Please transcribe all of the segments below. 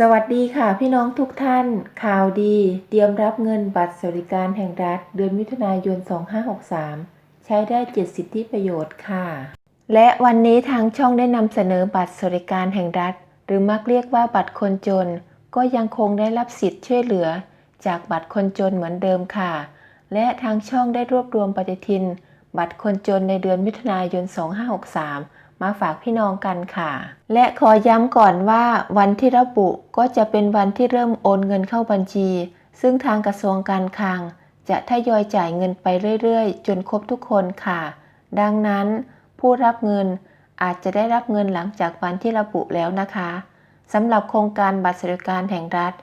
สวัสดีค่ะพี่น้องทุกท่าน ข่าวดี เตรียมรับเงินบัตรสวัสดิการแห่งรัฐ เดือนมิถุนายน 2563 ใช้ได้ 7 สิทธิประโยชน์ค่ะ และวันนี้ทางช่องได้นำเสนอบัตรสวัสดิการแห่งรัฐ หรือมักเรียกว่าบัตรคนจน ก็ยังคงได้รับสิทธิ์ช่วยเหลือ จากบัตรคนจนเหมือนเดิมค่ะ และทางช่องได้รวบรวมปฏิทิน บัตรคนจนในเดือนมิถุนายน 2563 มาฝากพี่น้องกันค่ะ และขอย้ำก่อนว่าวันที่ระบุก็จะเป็นวันที่เริ่มโอนเงินเข้าบัญชี ซึ่งทางกระทรวงการคลัง จะทยอยจ่ายเงินไปเรื่อยๆ จนครบทุกคนค่ะ ดังนั้นผู้รับเงินอาจจะได้รับเงินหลังจากวันที่ระบุแล้วนะคะสำหรับโครงการบัตรสวัสดิการแห่งรัฐ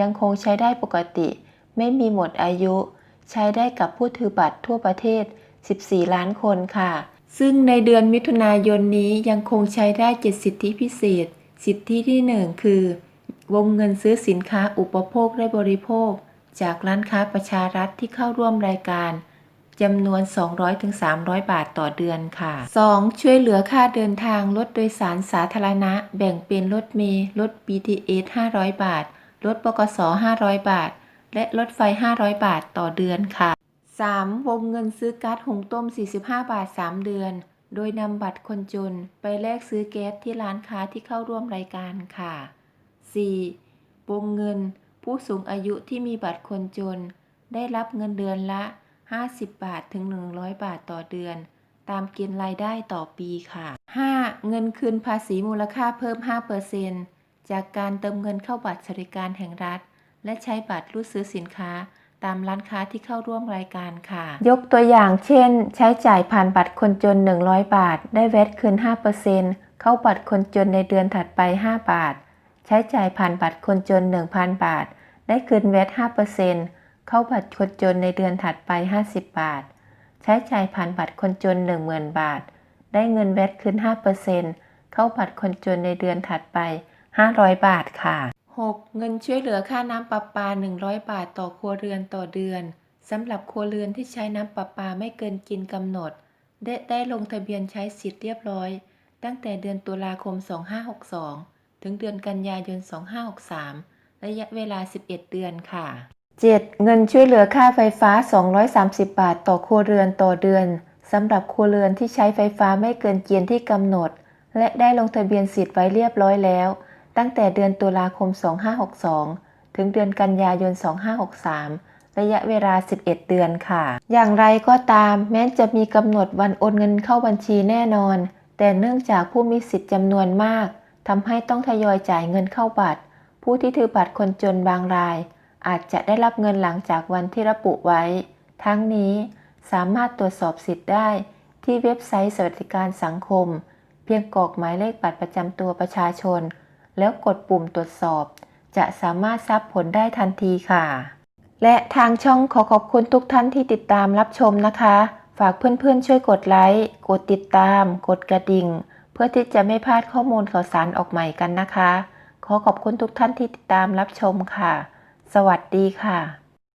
ยังคงใช้ได้ปกติ ไม่มีหมดอายุ ใช้ได้กับผู้ถือบัตรทั่วประเทศ 14 ล้านคนค่ะ ซึ่งในเดือนมิถุนายนนี้ยังคงใช้ได้ 7 สิทธิพิเศษ สิทธิที่ 1 คือ วงเงินซื้อสินค้าอุปโภคและบริโภค จากร้านค้าประชารัฐที่เข้าร่วมรายการจำนวน 200-300 บาทต่อเดือนค่ะ 2. ช่วยเหลือค่าเดินทางรถโดยสารสาธารณะ แบ่งเป็นรถเมล์รถ BTS 500 บาท รถบกส 500 บาท และรถไฟ 500 บาทต่อเดือนค่ะ 3. วงเงินซื้อก๊าซหุงต้ม 45 บาท 3 เดือน โดยนำบัตรคนจน ไปแลกซื้อแก๊สที่ร้านค้าที่เข้าร่วมรายการค่ะ 4. วงเงิน ผู้สูงอายุที่มีบัตรคนจน ได้รับเงินเดือนละ 50 บาทถึง 100 บาทต่อเดือน ตามเกณฑ์รายได้ต่อปีค่ะ 5. เงินคืนภาษีมูลค่าเพิ่ม 5%จากการเติมเงินเข้าบัตรสวัสดิการแห่งรัฐ และใช้บัตรรูดซื้อสินค้า ตามร้านค้าที่เข้าร่วมรายการค่ะ ยกตัวอย่างเช่น ใช้จ่ายผ่านบัตรคนจน 100 บาท ได้แวตคืน 5%เข้าบัตรคนจนในเดือนถัดไป 5 บาท ใช้จ่ายผ่านบัตรคนจน 1,000 บาท ได้คืนแวต5%เข้าบัตรคนจนในเดือนถัดไป 50 บาท ใช้จ่ายผ่านบัตรคนจน 10,000 บาท ได้เงินแวตคืน 5%เข้าบัตรคนจนในเดือนถัดไป 500 บาทค่ะ 6. เงินช่วยเหลือค่าน้ำประปา 100 บาทต่อครัวเรือนต่อเดือนสำหรับครัวเรือนที่ใช้น้ำประปาไม่เกินกินกำหนด ได้ได้ลงทะเบียนใช้สิทธิ์เรียบร้อย ตั้งแต่เดือนตุลาคม 2562 ถึงเดือนกันยายน 2563 ระยะเวลา 11 เดือนค่ะ 7. เงินช่วยเหลือค่าไฟฟ้า 230 บาทต่อครัวเรือนต่อเดือนสำหรับครัวเรือนที่ใช้ไฟฟ้าไม่เกินเกณฑ์ที่กำหนด และได้ลงทะเบียนสิทธิ์ไว้เรียบร้อยแล้ว ตั้งแต่เดือนตุลาคม 2562 ถึงเดือนกันยายน 2563 ระยะเวลา 11 เดือนค่ะ อย่างไรก็ตามแม้จะมีกำหนดวันโอนเงินเข้าบัญชีแน่นอน แต่เนื่องจากผู้มีสิทธิ์จำนวนมากทำให้ต้องทยอยจ่ายเงินเข้าบัตร ผู้ที่ถือบัตรคนจนบางราย อาจจะได้รับเงินหลังจากวันที่ระบุไว้ ทั้งนี้สามารถตรวจสอบสิทธิ์ได้ที่เว็บไซต์สวัสดิการสังคม เพียงกรอกหมายเลขบัตรประจำตัวประชาชน แล้วกดปุ่มตรวจสอบ จะสามารถทราบผลได้ทันทีค่ะ และทางช่องขอขอบคุณทุกท่านที่ติดตามรับชมนะคะ ฝากเพื่อนๆช่วยกดไลค์กดติดตาม กดกระดิ่ง เพื่อที่จะไม่พลาดข้อมูลข่าวสารออกใหม่กันนะคะ ขอขอบคุณทุกท่านที่ติดตามรับชมค่ะ สวัสดีค่ะ